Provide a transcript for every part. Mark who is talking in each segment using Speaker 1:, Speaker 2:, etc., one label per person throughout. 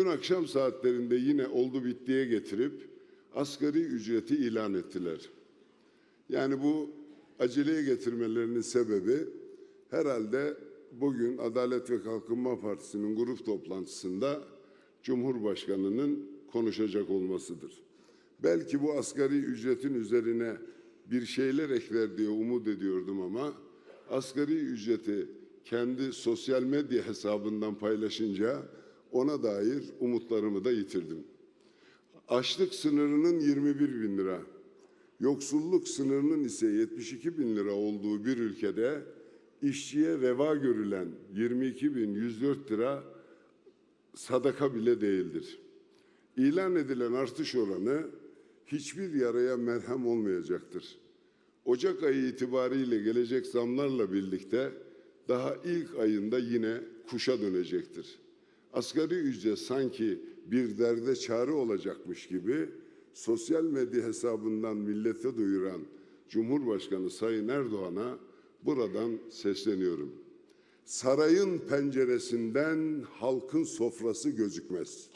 Speaker 1: Dün akşam saatlerinde yine oldu bittiye getirip asgari ücreti ilan ettiler. Yani bu aceleye getirmelerinin sebebi herhalde bugün Adalet ve Kalkınma Partisi'nin grup toplantısında Cumhurbaşkanı'nın konuşacak olmasıdır. Belki bu asgari ücretin üzerine bir şeyler ekler diye umut ediyordum ama asgari ücreti kendi sosyal medya hesabından paylaşınca ona dair umutlarımı da yitirdim. Açlık sınırının 21 bin lira, yoksulluk sınırının ise 72 bin lira olduğu bir ülkede işçiye reva görülen 22 bin 104 lira sadaka bile değildir. İlan edilen artış oranı hiçbir yaraya merhem olmayacaktır. Ocak ayı itibariyle gelecek zamlarla birlikte daha ilk ayında yine kuşa dönecektir. Asgari ücret sanki bir derde çare olacakmış gibi sosyal medya hesabından millete duyuran Cumhurbaşkanı Sayın Erdoğan'a buradan sesleniyorum. Sarayın penceresinden halkın sofrası gözükmez.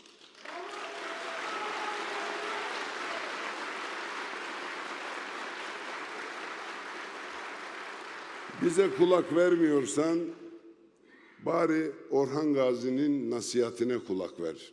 Speaker 1: Bize kulak vermiyorsan bari Orhan Gazi'nin nasihatine kulak ver.